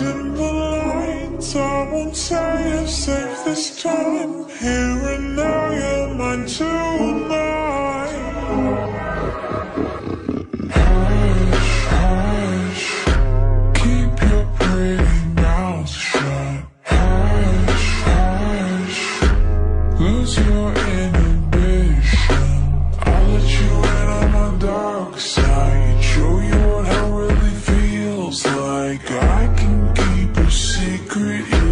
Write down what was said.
in the lines I won't say you're safe this time. Here and now you're mine tonight Hush, hush Keep your pretty mouth shut. Hush, hush Lose your inhibition. I'll let you in on my dark side. Show you what hell really feels like. I can create